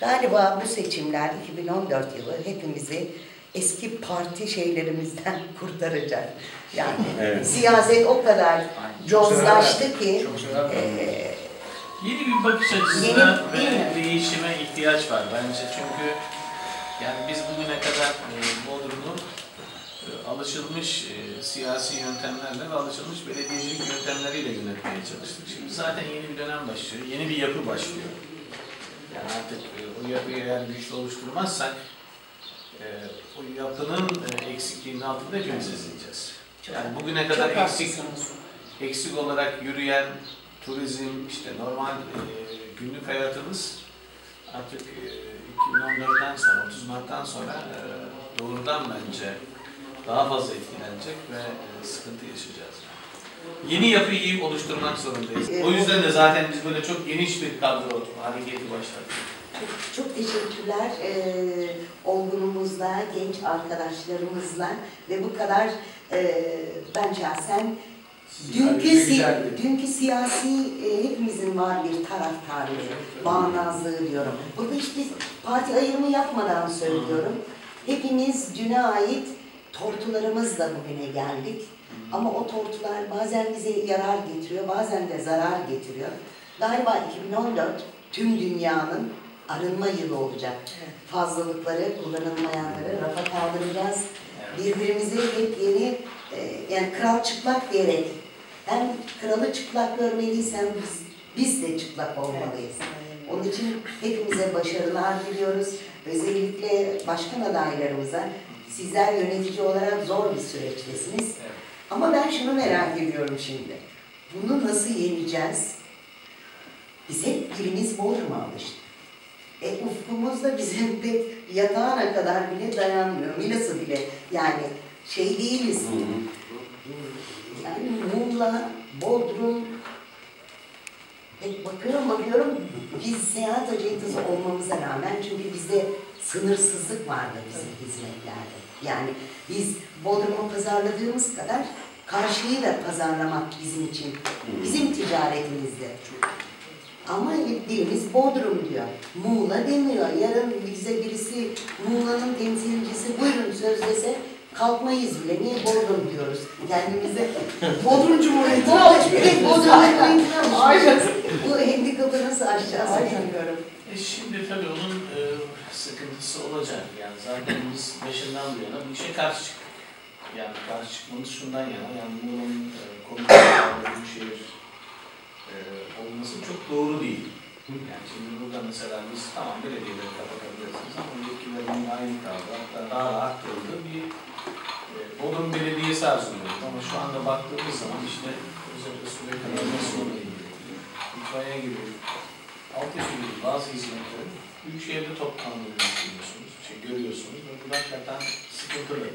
Galiba bu seçimler 2014 yılı hepimizi eski parti şeylerimizden kurtaracak. Yani Evet. siyaset o kadar yozlaştı ki eee, Yeni bir bakış açısına Yeni, ve değişime ihtiyaç var bence çünkü yani biz bugüne kadar e, Bodrum'u e, alışılmış e, siyasi yöntemlerle ve alışılmış belediyecilik yöntemleriyle yönetmeye çalıştık. Şimdi zaten yeni bir dönem başlıyor, yeni bir yapı başlıyor. Yani artık e, o yapıyı eğer güçlü oluşturmazsak e, o yapının e, eksikliğinin altında hepimiz ezileceğiz. Yani bugüne kadar Çok eksik haklısınız. eksik olarak yürüyen turizm, işte normal e, günlük hayatımız artık e, 2014'ten sonra, 30 Mart'tan sonra e, doğrudan bence daha fazla etkilenecek ve e, sıkıntı yaşayacağız. Yeni yapıyı oluşturmak zorundayız. O yüzden de zaten biz böyle çok geniş bir kadro hareketi başlattık. Çok, çok teşekkürler eee olgunumuzla, genç arkadaşlarımızla ve bu kadar eee ben şahsen dünkü, si- dünkü siyasi eee, hepimizin var bir taraftarlığı, bağnazlığı diyorum. Burada hiçbir parti ayrımı yapmadan söylüyorum. Hepimiz düne ait tortularımızla bugüne geldik. Ama o tortular bazen bize yarar getiriyor, bazen de zarar getiriyor. Galiba 2014 tüm dünyanın arınma yılı olacak. Fazlalıkları, kullanılmayanları rafa kaldıracağız. Birbirimizi hep yeni, e, yani kral çıplak diyerek hem kralı çıplak görmeliyiz hem biz, biz de çıplak olmalıyız. Onun için hepimize başarılar diliyoruz. Özellikle başkan adaylarımıza sizler yönetici olarak zor bir süreçtesiniz. Ama ben şunu merak ediyorum şimdi. Bunu nasıl yeneceğiz? Biz hep birimiz Bodrum'a alıştık. E ufkumuz da bizim pek yatağına kadar bile dayanmıyor. Milası bile yani şey değiliz. Yani Muğla, Bodrum, hep bakıyorum bakıyorum biz seyahat acentası olmamıza rağmen çünkü bizde sınırsızlık vardı bizim hizmetlerde. Yani biz Bodrum'u pazarladığımız kadar karşıyı da pazarlamak bizim için, bizim ticaretimizde. Ama hep birimiz Bodrum diyor. Muğla demiyor. Yarın bize birisi Muğla'nın temsilcisi buyurun söz dese kalkmayız bile. Niye Bodrum diyoruz? Kendimize Bodrum Cumhuriyeti Evet, Bodrum Cumhuriyeti'ne Aynen. Bu handikapı nasıl aşacağız bilmiyorum. E şimdi tabii onun e, sıkıntısı olacak. Yani zaten biz başından bu yana bu işe karşı çıktık. Yani karşı çıkmamız şundan yana, yani bunun e, komisyonlarda büyükşehir e, olması çok doğru değil. Yani şimdi burada mesela biz tamam belediyeleri kapatabilirsiniz ama yetkilerinin aynı kaldı. Hatta daha da arttırıldı bir e, Bodrum Belediyesi arzuluyoruz. Ama şu anda baktığımız zaman işte özellikle su ve kanalizasyonla ilgili, itfaiye gibi altyapı gibi bazı hizmetleri Büyükşehir'de toplandığını düşünüyorsunuz, şey görüyorsunuz ve bu hakikaten sıkıntılı.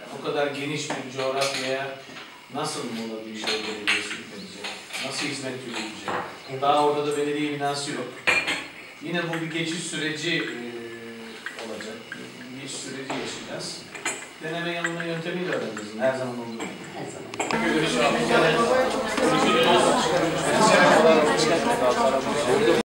Yani o kadar geniş bir coğrafyaya nasıl Muğla Büyükşehir Belediyesi hükmedecek, nasıl hizmet yürüyecek? Daha orada da belediye binası yok. Yine bu bir geçiş süreci eee, olacak, bir geçiş süreci yaşayacağız. Deneme yanılma yöntemiyle öğreneceğiz her zaman olduğu gibi. Her zaman. Görüşürüz.